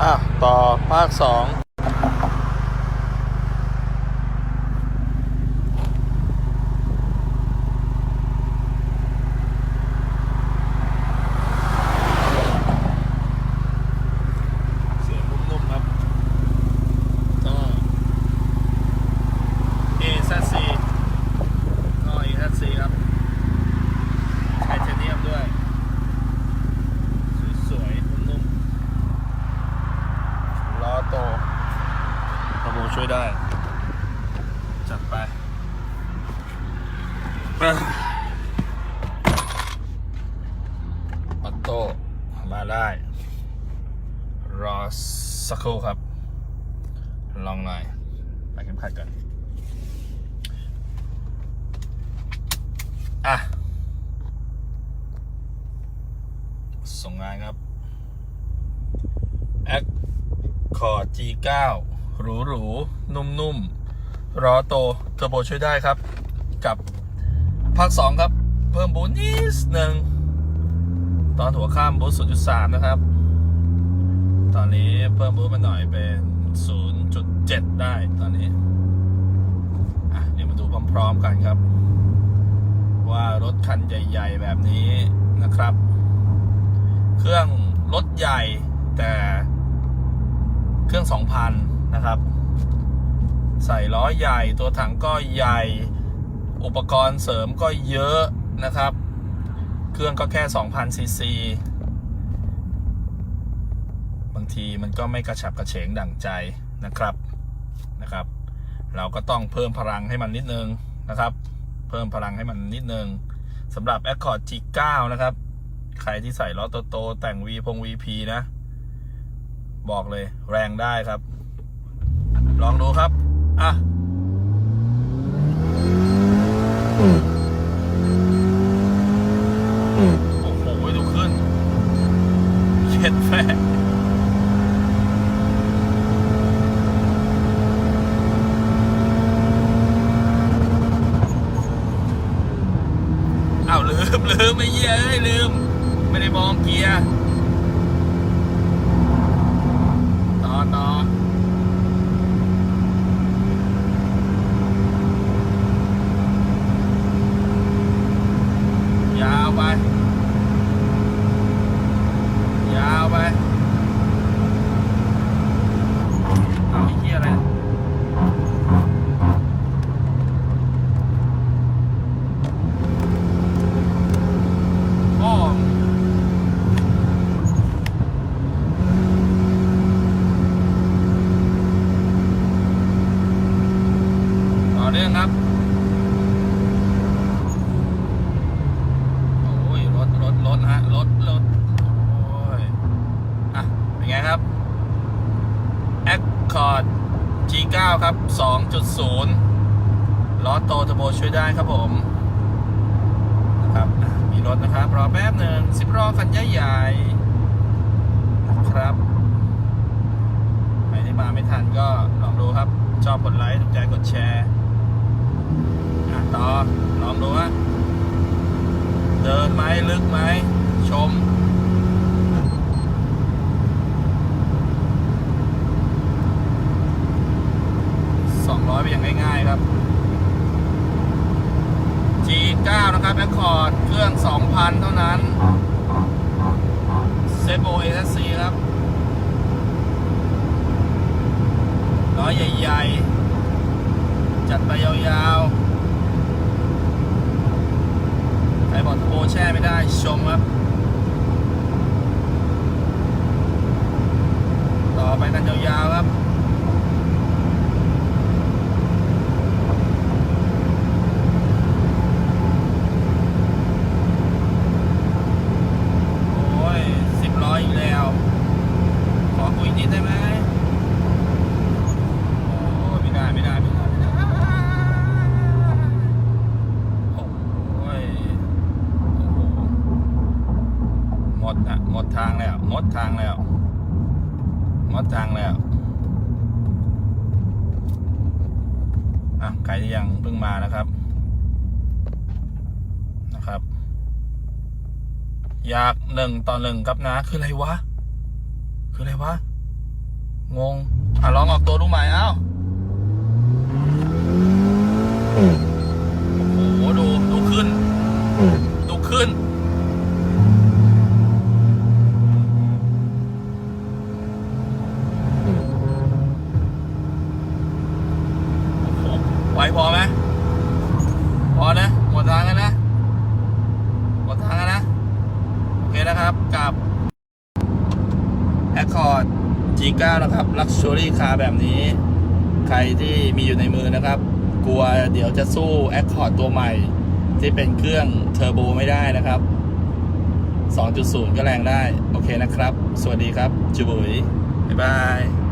อะต่อภาคสองเสียงนุ่มๆครับ ก็ A Z C ก็ A Z C ครับไทเทเนียมด้วย สวยๆนุ่มๆล้อโตกระโบ ช่วยได้ จัดไปอะออโต้มาได้ รอสักครู่ครับ ลองหน่อยไปเข็มขัดกันอะ ส่งงานครับ a c c o r d G9 หรูหรูนุ่มนุ่มรอโตเทอร์โบช่วยได้ครับ กับภาค 2 ครับ เพิ่มบูนิดหนึ่งตอนหัวข้ามบูสต์0.3 นะครับ ตอนนี้เพิ่มบูสมาหน่อยเป็น 0.7 ได้ตอนนี้อะเดี๋ยวมาดูพร้อมๆกันครับ ว่ารถคันใหญ่ ๆ แบบนี้นะครับ เครื่องรถใหญ่แต่เครื่อง 2,000 นะครับ ใส่ล้อใหญ่ตัวถังก็ใหญ่ อุปกรณ์เสริมก็เยอะนะครับ เครื่องก็แค่ 2,000ซีซีบางทีมันก็ไม่กระฉับกระเฉงดั่งใจนะครับนะครับ เราก็ต้องเพิ่มพลังให้มันนิดนึงนะครับ เพิ่มพลังให้มันนิดนึงสำหรับ Accord G9 นะครับ ใครที่ใส่ล้อโตๆแต่ง V พง VP นะ บอกเลยแรงได้ครับ ลองดูครับ อะโอ้โหดูขึ้นเช็ดแฟอ้าวลืมลืมไอ้เยเอ้ยลืม ไม่ได้มองเกียร์ ต่อต่อยาวไป ยาวไป เอาไอ้เหี้ยอะไรอ้อม ต่อ เนื่องครับ โอ้ยรถรถรถฮะรถรถโอ้ยอะเป็นไงครับ Accord G9 ครับ 2.0 ล้อโตเทอร์โบช่วยได้ครับผมนะครับมีรถนะครับรอแป๊บหนึ่งสิบรอคันใหญ่ๆนะครับใครที่มาไม่ทันก็ลองดูครับ ชอบกดไลค์ถูกใจกดแชร์ ดูฮะเดินไหมลึกไหมชม200ไปอย่างง่ายๆครับ G9 นะครับ Accord เครื่อง 2,000 เท่านั้นเซโบ SC ครับล้อใหญ่ ๆ จัดไปยาว ๆ ใครบอกทโบ แช่ไม่ได้ชมครับ ต่อไปกันยาวๆครับ โอ้ยสิบร้อยอีกแล้ว ขอคุยนิดได้ไหมโอ้ยไม่ได้ไม่ได้ไม่ได้ไม่ได้โอ้ยโอ้โหห มดอะหมดทางแล้วหมดทางแล้วหมดทางแล้วอะใครที่ยังเพิ่งมานะครับนะครับ อยากหนึ่งต่อหนึ่งครับนะ คืออะไรวะ คืออะไรวะ งง อะลองออกตัวดูใหม่เอ้า โอ้โห ดู ดูขึ้น ดูขึ้น โอ้โหไว พอไหมพอนะหมดทางกันนะหมดทางกันนะโอเคนะครับกับ Accord G9 นะครับ Luxury Car แบบนี้ ใครที่มีอยู่ในมือนะครับ กลัวเดี๋ยวจะสู้ Accord ตัวใหม่ ที่เป็นเครื่องเทอร์โบไม่ได้นะครับ 2.0 ก็แรงได้ โอเคนะครับ สวัสดีครับจุบุยบ๊ายบาย